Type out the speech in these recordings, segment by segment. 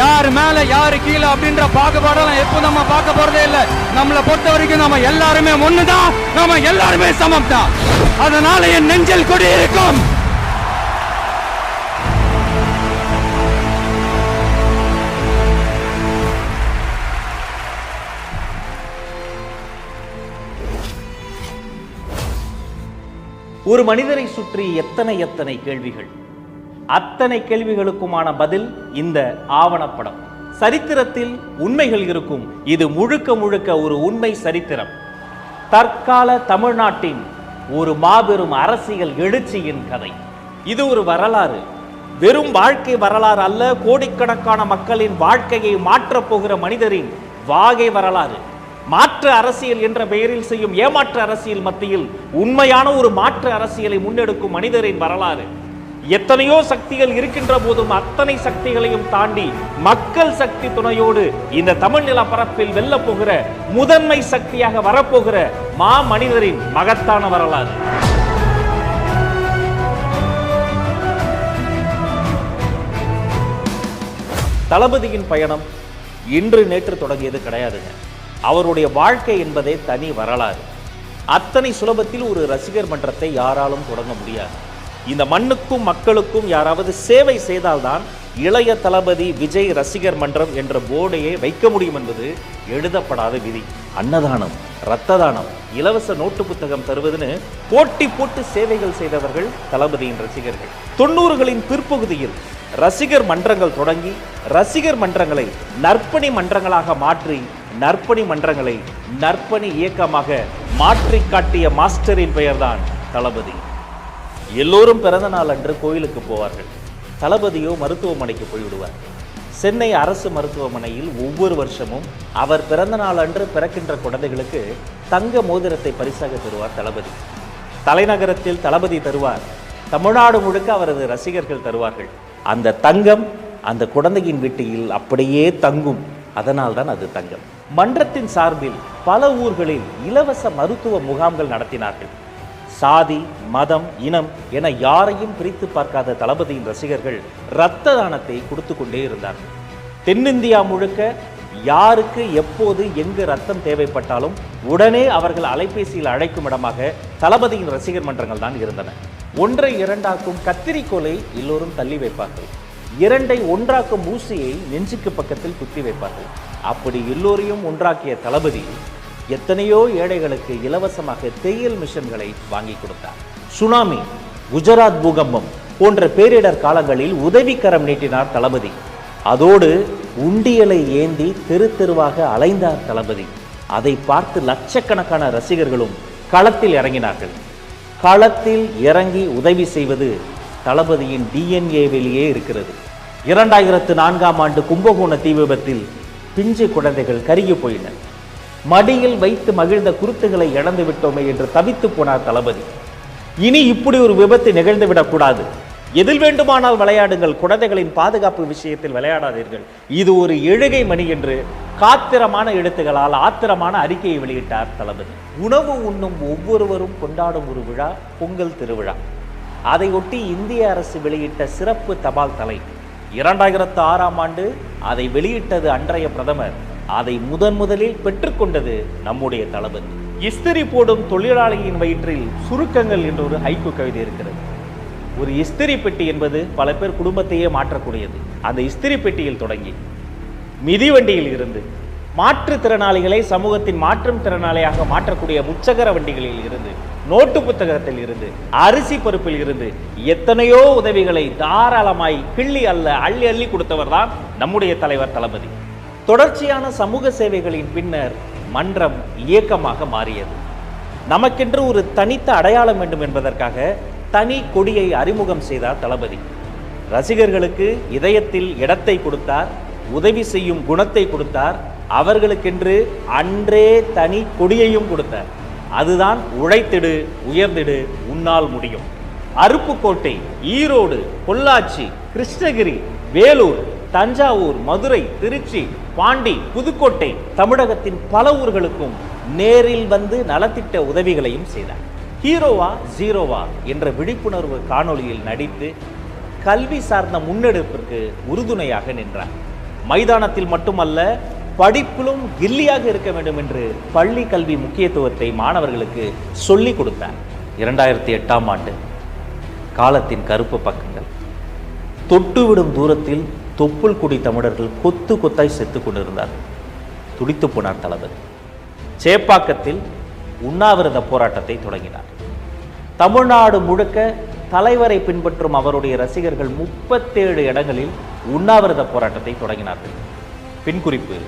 யார் மேல யாரு கீழே அப்படின்ற பாகுபாடெல்லாம் எப்போ நம்ம பார்க்க போறதே இல்ல. நம்மளை பொறுத்த வரைக்கும் நம்ம எல்லாருமே ஒண்ணுதான். நம்ம எல்லாருமே சமம் தான் அதனால என் நெஞ்சில் கொடி இருக்கும். ஒரு மனிதரை சுற்றி எத்தனை எத்தனை கேள்விகள். அத்தனை கேள்விகளுக்குமான பதில் இந்த ஆவணப்படம். சரித்திரத்தில் உண்மைகள் இருக்கும். இது முழுக்க முழுக்க ஒரு உண்மை சரித்திரம். தற்கால தமிழ்நாட்டின் ஒரு மாபெரும் அரசியல் எழுச்சியின் கதை. இது ஒரு வரலாறு. வெறும் வாழ்க்கை வரலாறு அல்ல கோடிக்கணக்கான மக்களின் வாழ்க்கையை மாற்றப் போகிற மனிதரின் வாகை வரலாறு. மாற்று அரசியல் என்ற பெயரில் செய்யும் ஏமாற்று அரசியல் மத்தியில் உண்மையான ஒரு மாற்று அரசியலை முன்னெடுக்கும் மனிதரின் வரலாறு. எத்தனையோ சக்திகள் இருக்கின்ற போதும் அத்தனை சக்திகளையும் தாண்டி மக்கள் சக்தி துணையோடு இந்த தமிழ் நிலப்பரப்பில் வெல்ல போகிற முதன்மை சக்தியாக வரப்போகிற மா மனிதரின் மகத்தான வரலாறு. தளபதியின் பயணம் இன்று நேற்று தொடங்கியது கிடையாதுங்க. அவருடைய வாழ்க்கை என்பதே தனி வரலாறு. அத்தனை சுலபத்தில் ஒரு ரசிகர் மன்றத்தை யாராலும் தொடங்க முடியாது. இந்த மண்ணுக்கும் மக்களுக்கும் யாராவது சேவை செய்தால்தான் இளைய தளபதி விஜய் ரசிகர் மன்றம் என்ற போர்டையே வைக்க முடியும் என்பது எழுதப்படாத விதி. அன்னதானம் இரத்த தானம் இலவச நோட்டு புத்தகம் தருவதுன்னு போட்டி போட்டு சேவைகள் செய்தவர்கள் தளபதியின் ரசிகர்கள். தொண்ணூறுகளின் பிற்பகுதியில் ரசிகர் மன்றங்கள் தொடங்கி ரசிகர் மன்றங்களை நற்பணி மன்றங்களாக மாற்றி நற்பணி மன்றங்களை நற்பணி இயக்கமாக மாற்றி காட்டிய மாஸ்டரின் பெயர்தான் தளபதி. எல்லோரும் பிறந்த நாள் அன்று கோயிலுக்கு போவார்கள். தளபதியோ மருத்துவமனைக்கு போய்விடுவார். சென்னை அரசு மருத்துவமனையில் ஒவ்வொரு வருஷமும் அவர் பிறந்த நாள் அன்று பிறக்கின்ற குழந்தைகளுக்கு தங்க மோதிரத்தை பரிசாக தருவார் தளபதி. தலைநகரத்தில் தளபதி தருவார். தமிழ்நாடு முழுக்க அவரது ரசிகர்கள் தருவார்கள். அந்த தங்கம் அந்த குழந்தையின் வீட்டில் அப்படியே தங்கும். அதனால்தான் அது தங்கம். மன்றத்தின் சார்பில் பல ஊர்களில் இலவச மருத்துவ முகாம்கள் நடத்தினார்கள். சாதி மதம் இனம் என யாரையும் பிரித்து பார்க்காத தளபதியின் ரசிகர்கள் இரத்த தானத்தை கொடுத்து கொண்டே இருந்தார்கள். தென்னிந்தியா முழுக்க யாருக்கு எப்போது எங்கு ரத்தம் தேவைப்பட்டாலும் உடனே அவர்கள் அலைபேசியில் அழைக்கும் இடமாக தளபதியின் ரசிகர் மன்றங்கள் தான் இருந்தன. ஒன்றை இரண்டாக்கும் கத்திரிக்கோலை எல்லோரும் தள்ளி வைப்பார்கள். இரண்டை ஒன்றாக்கும் ஊசியை நெஞ்சுக்கு பக்கத்தில் குத்தி வைப்பார்கள். அப்படி எல்லோரையும் ஒன்றாக்கிய தளபதி எத்தனையோ ஏழைகளுக்கு இலவசமாக தேயில் மிஷன்களை வாங்கி கொடுத்தார். சுனாமி குஜராத் பூகம்பம் போன்ற பேரிடர் காலங்களில் உதவிக்கரம் நீட்டினார் தளபதி. அதோடு உண்டியலை ஏந்தி தெரு தெருவாக அலைந்தார் தளபதி. அதை பார்த்து லட்சக்கணக்கான ரசிகர்களும் களத்தில் இறங்கினார்கள். களத்தில் இறங்கி உதவி செய்வது தளபதியின் டிஎன்ஏவிலேயே இருக்கிறது. இரண்டாயிரத்து நான்காம் ஆண்டு கும்பகோண தீ விபத்தில் பிஞ்சு குழந்தைகள் கருகி போயின. மடியில் வைத்து மகிழ்ந்த குருத்துகளை இழந்து விட்டோமே என்று தவித்து போனார் தளபதி. இனி இப்படி ஒரு விபத்து நிகழ்ந்து விடக்கூடாது. எதில் வேண்டுமானால் விளையாடுங்கள் குழந்தைகளின் பாதுகாப்பு விஷயத்தில் விளையாடாதீர்கள். இது ஒரு எழுகை மணி என்று காத்திரமான எழுத்துகளால் ஆத்திரமான அறிக்கையை வெளியிட்டார் தளபதி. உணவு உண்ணும் ஒவ்வொருவரும் கொண்டாடும் ஒரு விழா பொங்கல் திருவிழா. அதையொட்டி இந்திய அரசு வெளியிட்ட சிறப்பு தபால் தலை இரண்டாயிரத்து ஆறாம் ஆண்டு அதை வெளியிட்டது அன்றைய பிரதமர் அதை முதன் முதலில் பெற்றுக்கொண்டது நம்முடைய தளபதி. இஸ்திரி போடும் தொழிலாளியின் வயிற்றில் சுருக்கங்கள் என்ற ஒரு ஹைக்கு கவிதை இருக்கிறது. ஒரு இஸ்திரி பெட்டி என்பது பல பேர் குடும்பத்தையே மாற்றக்கூடியது. அந்த இஸ்திரி பெட்டியில் தொடங்கி மிதிவண்டியில் இருந்து மாற்றுத்திறனாளிகளை சமூகத்தின் மாற்றும் திறனாளியாக மாற்றக்கூடிய முச்சகர வண்டிகளில் இருந்து நோட்டு புத்தகத்தில் இருந்து அரிசி பருப்பில் இருந்து எத்தனையோ உதவிகளை தாராளமாய் கிள்ளி அல்ல அள்ளி அள்ளி கொடுத்தவர் தான் நம்முடைய தலைவர் தளபதி. தொடர்ச்சியான சமூக சேவைகளின் பின்னர் மன்றம் இயக்கமாக மாறியது. நமக்கென்று ஒரு தனித்த அடையாளம் வேண்டும் என்பதற்காக தனி கொடியை அறிமுகம் செய்தார் தளபதி. ரசிகர்களுக்கு இதயத்தில் இடத்தை கொடுத்தார் உதவி செய்யும் குணத்தை கொடுத்தார் அவர்களுக்கென்று அன்றே தனி கொடியையும் கொடுத்தார். அதுதான் உழைத்திடு உயர்ந்திடு உன்னால் முடியும். அருப்புக்கோட்டை ஈரோடு பொள்ளாச்சி கிருஷ்ணகிரி வேலூர் தஞ்சாவூர் மதுரை திருச்சி பாண்டி புதுக்கோட்டை தமிழகத்தின் பல ஊர்களுக்கும் நேரில் வந்து நலத்திட்ட உதவிகளையும் செய்தார். ஹீரோவா ஜீரோவா என்ற விழிப்புணர்வு காணொளியில் நடித்து கல்வி சார்ந்த முன்னெடுப்பிற்கு உறுதுணையாக நின்றார். மைதானத்தில் மட்டுமல்ல படிப்பிலும் கில்லியாக இருக்க வேண்டும் என்று பள்ளி கல்வி முக்கியத்துவத்தை மாணவர்களுக்கு சொல்லிக் கொடுத்தார். இரண்டாயிரத்தி எட்டாம் ஆண்டு. காலத்தின் கருப்பு பக்கங்கள். தொட்டுவிடும் தூரத்தில் தொப்புள் குடி தமிழர்கள் கொத்து கொத்தாய் செத்து கொண்டிருந்தார்கள் துடித்து போனார் தளபதி. சேப்பாக்கத்தில் உண்ணாவிரத போராட்டத்தை தொடங்கினார். தமிழ்நாடு முழுக்க தலைவரை பின்பற்றும் அவருடைய ரசிகர்கள் முப்பத்தேழு இடங்களில் உண்ணாவிரத போராட்டத்தை தொடங்கினார்கள். பின்குறிப்பு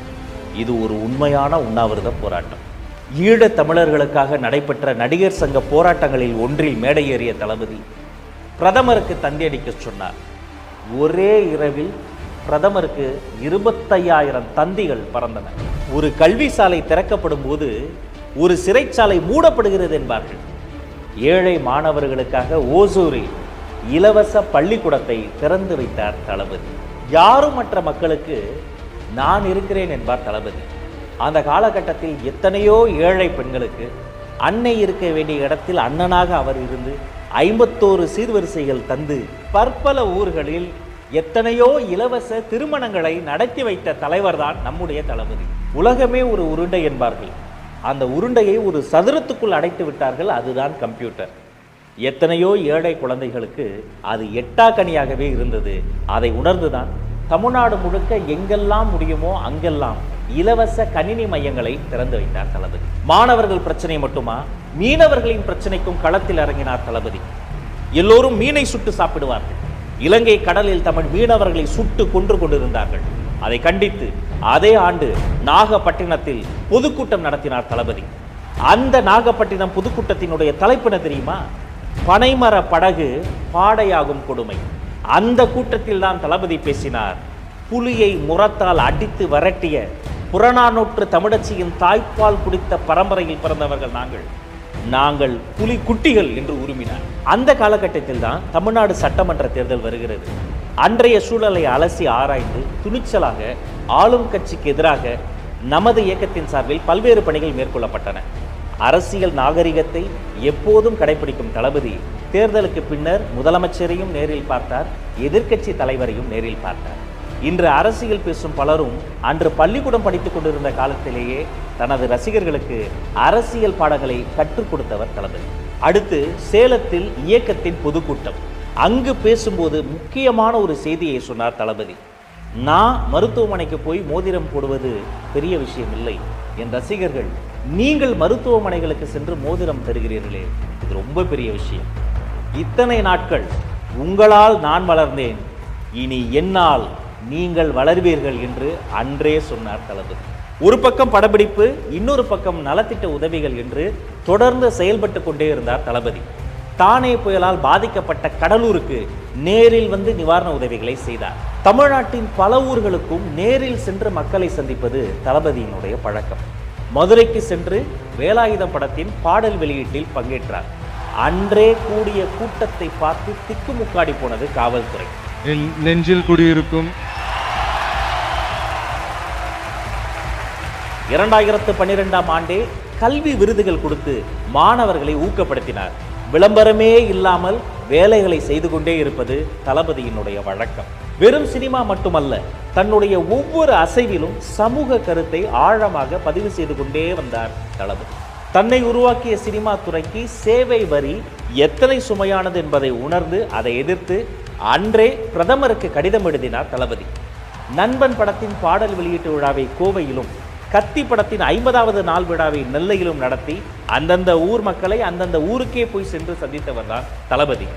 இது ஒரு உண்மையான உண்ணாவிரத போராட்டம். ஈழத் தமிழர்களுக்காக நடைபெற்ற நடிகர் சங்க போராட்டங்களில் ஒன்றில் மேடையேறிய தளபதி பிரதமருக்கு தந்தியடிக்க சொன்னார். ஒரே இரவில் பிரதமருக்கு இருபத்தையாயிரம் தந்திகள் பறந்தன. ஒரு கல்வி சாலை திறக்கப்படும் போது ஒரு சிறைச்சாலை மூடப்படுகிறது என்பார்கள். ஏழை மாணவர்களுக்காக ஓசூரில் இலவச பள்ளிக்கூடத்தை திறந்து வைத்தார் தளபதி. யாரும் மற்ற மக்களுக்கு நான் இருக்கிறேன் என்பார் தளபதி. அந்த காலகட்டத்தில் எத்தனையோ ஏழை பெண்களுக்கு அன்னை இருக்க வேண்டிய இடத்தில் அண்ணனாக அவர் இருந்து ஐம்பத்தோரு சீர்வரிசைகள் தந்து பற்பல ஊர்களில் எத்தனையோ இலவச திருமணங்களை நடத்தி வைத்த தலைவர்தான் நம்முடைய தளபதி. உலகமே ஒரு உருண்டை என்பார்கள். அந்த உருண்டையை ஒரு சதுரத்துக்குள் அடைத்து விட்டார்கள் அதுதான் கம்ப்யூட்டர். எத்தனையோ ஏழை குழந்தைகளுக்கு அது எட்டாக்கனியாகவே இருந்தது. அதை உணர்ந்துதான் தமிழ்நாடு முழுக்க எங்கெல்லாம் முடியுமோ அங்கெல்லாம் இலவச கணினி மையங்களை திறந்து வைத்தார் தளபதி. மாணவர்கள் பிரச்சனை மட்டுமா? மீனவர்களின் பிரச்சனைக்கும் களத்தில் இறங்கினார் தளபதி. எல்லோரும் மீனை சுட்டு சாப்பிடுவார்கள். இலங்கை கடலில் தமிழ் மீனவர்களை சுட்டு கொன்று கொண்டிருந்தார்கள். அதை கண்டித்து அதே ஆண்டு நாகப்பட்டினத்தில் பொதுக்கூட்டம் நடத்தினார் தளபதி. அந்த நாகப்பட்டினம் பொதுக்கூட்டத்தினுடைய தலைப்பின தெரியுமா? பனைமர படகு பாடையாகும் கொடுமை. அந்த கூட்டத்தில் தான் தளபதி பேசினார். புலியை முரத்தால் அடித்து விரட்டிய புறநானூற்று தமிழச்சியின் தாய்ப்பால் குடித்த பரம்பரையில் பிறந்தவர்கள் நாங்கள். நாங்கள் புலி குட்டிகள் என்று உருமினார். அந்த காலகட்டத்தில் தான் தமிழ்நாடு சட்டமன்ற தேர்தல் வருகிறது. அன்றைய சூழலை அலசி ஆராய்ந்து துணிச்சலாக ஆளும் கட்சிக்கு எதிராக நமது இயக்கத்தின் சார்பில் பல்வேறு பணிகள் மேற்கொள்ளப்பட்டன. அரசியல் நாகரிகத்தை எப்போதும் கடைபிடிக்கும் தளபதி தேர்தலுக்கு பின்னர் முதலமைச்சரையும் நேரில் பார்த்தார் எதிர்க்கட்சி தலைவரையும் நேரில் பார்த்தார். இன்று அரசியல் பேசும் பலரும் அன்று பள்ளிக்கூடம் படித்துக் கொண்டிருந்த காலத்திலேயே தனது ரசிகர்களுக்கு அரசியல் பாடங்களை கற்றுக் கொடுத்தவர் தளபதி அடுத்து சேலத்தில் இயக்கத்தின் பொதுக்கூட்டம். அங்கு பேசும்போது முக்கியமான ஒரு செய்தியை சொன்னார் தளபதி. நான் மருத்துவமனைக்கு போய் மோதிரம் போடுவது பெரிய விஷயம் இல்லை என் ரசிகர்கள் நீங்கள் மருத்துவமனைகளுக்கு சென்று மோதிரம் தருகிறீர்களே. இது ரொம்ப பெரிய விஷயம். இத்தனை நாட்கள் உங்களால் நான் வளர்ந்தேன். இனி என்னால் நீங்கள் வளர்வீர்கள் என்று அன்றே சொன்னார் தளபதி. ஒரு பக்கம் படப்பிடிப்பு இன்னொரு பக்கம் நலத்திட்ட உதவிகள் என்று தொடர்ந்து செயல்பட்டு கொண்டே இருந்தார் தளபதி. தானே புயலால் பாதிக்கப்பட்ட கடலூருக்கு நேரில் வந்து நிவாரண உதவிகளை செய்தார். தமிழ்நாட்டின் பல ஊர்களுக்கும் நேரில் சென்று மக்களை சந்திப்பது தளபதியினுடைய பழக்கம். மதுரைக்கு சென்று வேலாயுதம் படத்தின் பாடல் வெளியீட்டில் பங்கேற்றார். அன்றே கூடிய கூட்டத்தை பார்த்து திக்குமுக்காடி போனது காவல்துறை. நெஞ்சில் குடியிருக்கும் இரண்டாயிரத்து பன்னிரெண்டாம் ஆண்டே கல்வி விருதுகள் கொடுத்து மாணவர்களை ஊக்கப்படுத்தினார். விளம்பரமே இல்லாமல் வேலைகளை செய்து கொண்டே இருப்பது தளபதியினுடைய வழக்கம். வெறும் சினிமா மட்டுமல்ல தன்னுடைய ஒவ்வொரு அசைவிலும் சமூக கருத்தை ஆழமாக பதிவு செய்து கொண்டே வந்தார் தளபதி. தன்னை உருவாக்கிய சினிமா துறைக்கு சேவை வரி எத்தனை சுமையானது என்பதை உணர்ந்து அதை எதிர்த்து அன்றே பிரதமருக்கு கடிதம் எழுதினார் தளபதி. நண்பன் படத்தின் பாடல் வெளியீட்டு விழாவை கோவையிலும் கத்தி படத்தின் ஐம்பதாவது நாள் விழாவை நெல்லையிலும் நடத்தி அந்தந்த ஊர் மக்களை அந்தந்த ஊருக்கே போய் சென்று சந்தித்தவர் தான் தளபதி.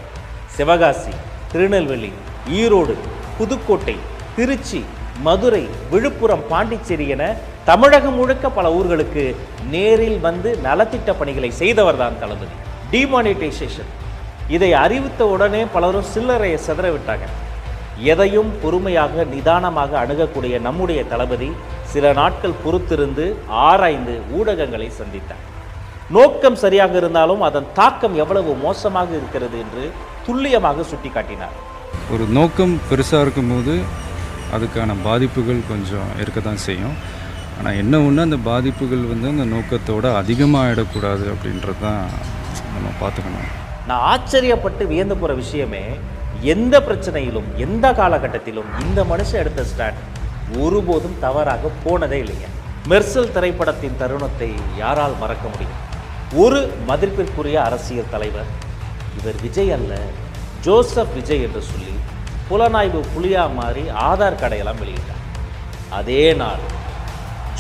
சிவகாசி திருநெல்வேலி ஈரோடு புதுக்கோட்டை திருச்சி மதுரை விழுப்புரம் பாண்டிச்சேரி என தமிழகம் முழுக்க பல ஊர்களுக்கு நேரில் வந்து நலத்திட்ட பணிகளை செய்தவர் தான் தளபதி. டிமானிட்டைசேஷன் இதை அறிவித்த உடனே பலரும் சில்லறையை சிதற விட்டாங்க எதையும் பொறுமையாக நிதானமாக அணுகக்கூடிய நம்முடைய தளபதி சில நாட்கள் பொறுத்திருந்து ஆராய்ந்து ஊடகங்களை சந்தித்தார் நோக்கம் சரியாக இருந்தாலும் அதன் தாக்கம் எவ்வளவு மோசமாக இருக்கிறது என்று துல்லியமாக சுட்டிக்காட்டினார். ஒரு நோக்கம் பெருசாக இருக்கும்போது அதுக்கான பாதிப்புகள் கொஞ்சம் இருக்க தான் செய்யும். ஆனால் என்ன ஒன்று அந்த பாதிப்புகள் வந்து அந்த நோக்கத்தோட அதிகமாக ஆகிடக்கூடாது அப்படின்றது தான் நம்ம பார்த்துக்கணும். நான் ஆச்சரியப்பட்டு வியந்து போகிற விஷயமே எந்த பிரச்சனையிலும் எந்த காலகட்டத்திலும் இந்த மனுஷன் எடுத்த ஸ்டாண்ட் ஒருபோதும் தவறாக போனதே இல்லைங்க. மெர்சல் திரைப்படத்தின் தருணத்தை யாரால் மறக்க முடியும்? ஒரு மதிப்பிற்குரிய அரசியல் தலைவர் இவர் விஜய் அல்ல ஜோசப் விஜய் என்று சொல்லி புலனாய்வு புலியா மாறி ஆதார் கடையெல்லாம் வெளியிட்டார். அதே நாள்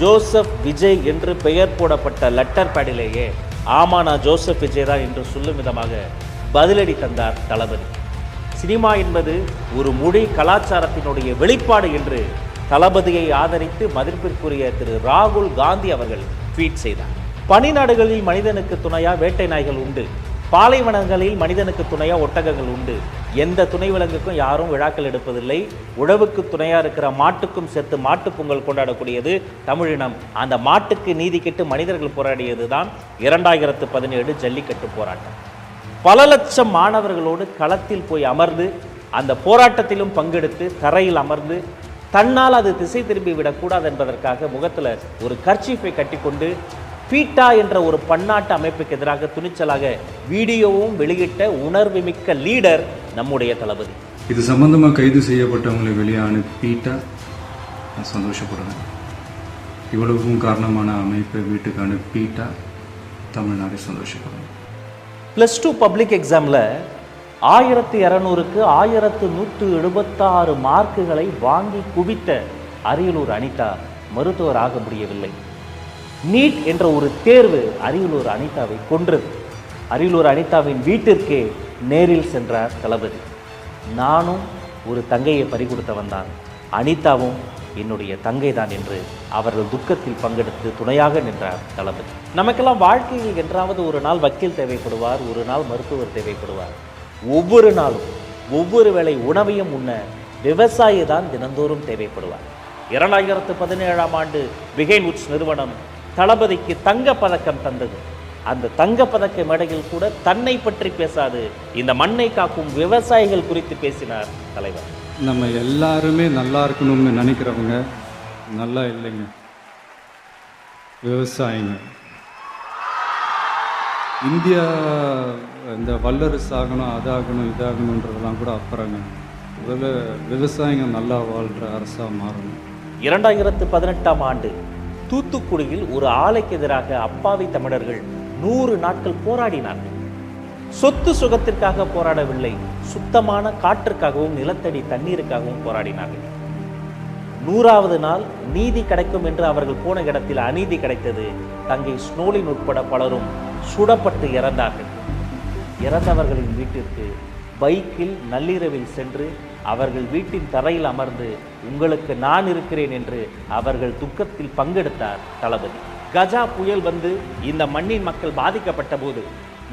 ஜோசப் விஜய் என்று பெயர் போடப்பட்ட லெட்டர் பேடிலேயே ஆமா நான் ஜோசப் விஜய் தான் என்று சொல்லும் விதமாக பதிலடி தந்தார் தளபதி. சினிமா என்பது ஒரு மொழி கலாச்சாரத்தினுடைய வெளிப்பாடு என்று தளபதியை ஆதரித்து மதிப்பிற்குரிய திரு ராகுல் காந்தி அவர்கள் ட்வீட் செய்தார். பனிநாடுகளில் மனிதனுக்கு துணையா வேட்டை நாய்கள் உண்டு. பாலைவனங்களில் மனிதனுக்கு துணையா ஒட்டகங்கள் உண்டு. எந்த துணை விலங்குக்கும் யாரும் விழாக்கள் எடுப்பதில்லை. உழவுக்கு துணையா இருக்கிற மாட்டுக்கும் சேர்த்து மாட்டுப் பொங்கல் கொண்டாடக்கூடியது தமிழினம். அந்த மாட்டுக்கு நீதி கெட்டு மனிதர்கள் போராடியது தான் இரண்டாயிரத்து பதினேழு ஜல்லிக்கட்டு போராட்டம். பல லட்சம் மாணவர்களோடு களத்தில் போய் அமர்ந்து அந்த போராட்டத்திலும் பங்கெடுத்து தரையில் அமர்ந்து தன்னால் அது திசை திரும்பி விடக்கூடாது என்பதற்காக முகத்தில் ஒரு கர்ச்சீஃபை கட்டிக்கொண்டு பீட்டா என்ற ஒரு பன்னாட்டு அமைப்புக்கு எதிராக துணிச்சலாக வீடியோவும் வெளியிட்ட உணர்வுமிக்க லீடர் நம்முடைய தளபதி. இது சம்பந்தமாக கைது செய்யப்பட்டவங்களை வெளியே அனுப்பிட்டா நான் சந்தோஷப்படுறேன். இவ்வளவுக்கும் காரணமான அமைப்பை வீட்டுக்கு அனுப்பிட்டா தமிழ்நாடு சந்தோஷப்படுறேன். ப்ளஸ் டூ பப்ளிக் எக்ஸாமில் ஆயிரத்து இரநூறுக்கு ஆயிரத்து நூற்று எழுபத்தாறு மார்க்குகளை வாங்கி குவித்த அரியலூர் அனிதா மருத்துவர் ஆக முடியவில்லை. நீட் என்ற ஒரு தேர்வு அரியலூர் அனிதாவை கொன்றது. அரியலூர் அனிதாவின் வீட்டிற்கே நேரில் சென்றார் தளபதி. நானும் ஒரு தங்கையை பறிகொடுத்தவன் தான். அனிதாவும் என்னுடைய தங்கை தான் என்று அவர்கள் துக்கத்தில் பங்கெடுத்து துணையாக நின்றார் தளபதி. நமக்கெல்லாம் வாழ்க்கையில் என்றாவது ஒரு நாள் வக்கீல் தேவைப்படுவார் ஒரு நாள் மருத்துவர் தேவைப்படுவார். ஒவ்வொரு நாளும் ஒவ்வொரு வேளை உணவையும் உண்ண விவசாயி தான் தினந்தோறும் தேவைப்படுவார். இரண்டாயிரத்து பதினேழாம் ஆண்டு பிகைன் உட்ஸ் நிறுவனம் தளபதிக்கு தங்கப் பதக்கம் தந்தது. அந்த தங்கப் பதக்க மேடையில் கூட தன்னை பற்றி பேசாது இந்த மண்ணை காக்கும் விவசாயிகள் குறித்து பேசினார் தலைவர். நம்ம எல்லாருமே நல்லா இருக்கணும்னு நினைக்கிறவங்க நல்லா இல்லைங்க. விவசாயிங்க. இந்தியா இந்த வல்லரசு ஆகணும் அதாகணும் இதாகணுன்றதெல்லாம் கூட அப்புறங்க. முதல்ல விவசாயிங்க நல்லா வாழ்கிற அரசாக மாறணும். இரண்டாயிரத்து பதினெட்டாம் ஆண்டு தூத்துக்குடியில் ஒரு ஆலைக்கு எதிராக அப்பாவி தமிழர்கள் நூறு நாட்கள் போராடினார்கள். சொத்து சுகத்திற்காக போராடவில்லை சுத்தமான காற்றுக்காகவும் நிலத்தடி தண்ணீருக்காகவும் போராடினார்கள். நூறாவது நாள் நீதி கிடைக்கும் என்று அவர்கள் போன இடத்தில் அநீதி கிடைத்தது தங்கை ஸ்னோலின் உட்பட பலரும் சுடப்பட்டு இறந்தார்கள். இறந்தவர்களின் வீட்டிற்கு பைக்கில் நள்ளிரவில் சென்று அவர்கள் வீட்டின் தரையில் அமர்ந்து உங்களுக்கு நான் இருக்கிறேன் என்று அவர்கள் துக்கத்தில் பங்கெடுத்தார் தளபதி. கஜா புயல் வந்து இந்த மண்ணின் மக்கள் பாதிக்கப்பட்ட போது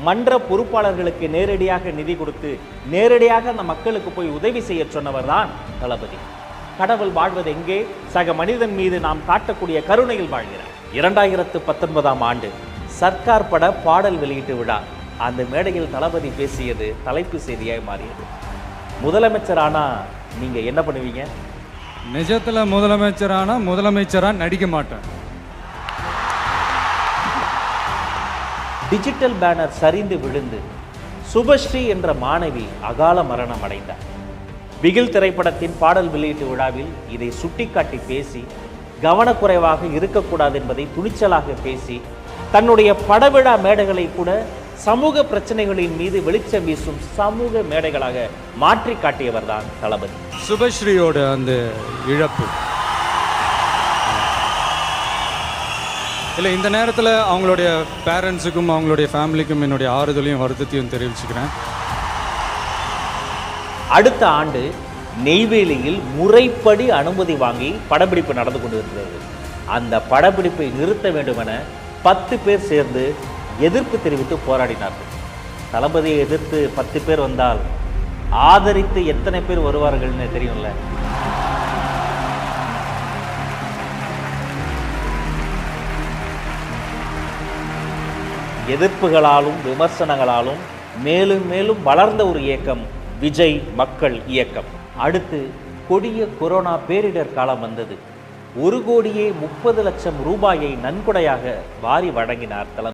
மன்ற பொறுப்பாளர்களுக்கு நேரடியாக நிதி கொடுத்து நேரடியாக அந்த மக்களுக்கு போய் உதவி செய்ய சொன்னவர் தான் தளபதி. கடவுள் வாழ்வது எங்கே? சக மனிதன் மீது நாம் காட்டக்கூடிய கருணையில் வாழ்கிறார். இரண்டாயிரத்து பத்தொன்பதாம் ஆண்டு சர்க்கார் பட பாடல் வெளியீட்டு விழா. அந்த மேடையில் தளபதி பேசியது தலைப்பு செய்தியாய் மாறியது. முதலமைச்சர் ஆனா நீங்க என்ன பண்ணுவீங்க? நிஜத்தில் முதலமைச்சரானா முதலமைச்சராக நடிக்க மாட்டேன். டிஜிட்டல் பேனர் சரிந்து விழுந்து சுபஸ்ரீ என்ற மாணவி அகால மரணம் அடைந்தார். பிகில் திரைப்படத்தின் பாடல் வெளியீட்டு விழாவில் இதை சுட்டிக்காட்டி பேசி கவனக்குறைவாக இருக்கக்கூடாது என்பதை துணிச்சலாக பேசி தன்னுடைய படவிழா மேடைகளை கூட சமூக பிரச்சனைகளின் மீது வெளிச்சம் வீசும் சமூக மேடைகளாக மாற்றி காட்டியவர் தான் தளபதி. சுபஸ்ரீயோட அந்த இழப்பு. இல்லை இந்த நேரத்தில் அவங்களுடைய பேரண்ட்ஸுக்கும் அவங்களுடைய ஃபேமிலிக்கும் என்னுடைய ஆறுதலையும் வருத்தத்தையும் தெரிவிச்சுக்கிறேன். அடுத்த ஆண்டு நெய்வேலியில் முறைப்படி அனுமதி வாங்கி படப்பிடிப்பு நடந்து கொண்டிருக்கிறது. அந்த படப்பிடிப்பை நிறுத்த வேண்டுமென பத்து பேர் சேர்ந்து எதிர்ப்பு தெரிவித்து போராடினார்கள். தளபதியை எதிர்த்து பத்து பேர் வந்தால் ஆதரித்து எத்தனை பேர் வருவார்கள்னு தெரியும்ல. எதிர்ப்புகளாலும் விமர்சனங்களாலும் மேலும் மேலும் வளர்ந்த ஒரு இயக்கம் விஜய் மக்கள் இயக்கம். அடுத்து கொடிய கொரோனா பேரிடர் காலம் வந்தது. ஒரு கோடியே முப்பது லட்சம் ரூபாயை நன்கொடையாக வாரி வழங்கினார் தளபதி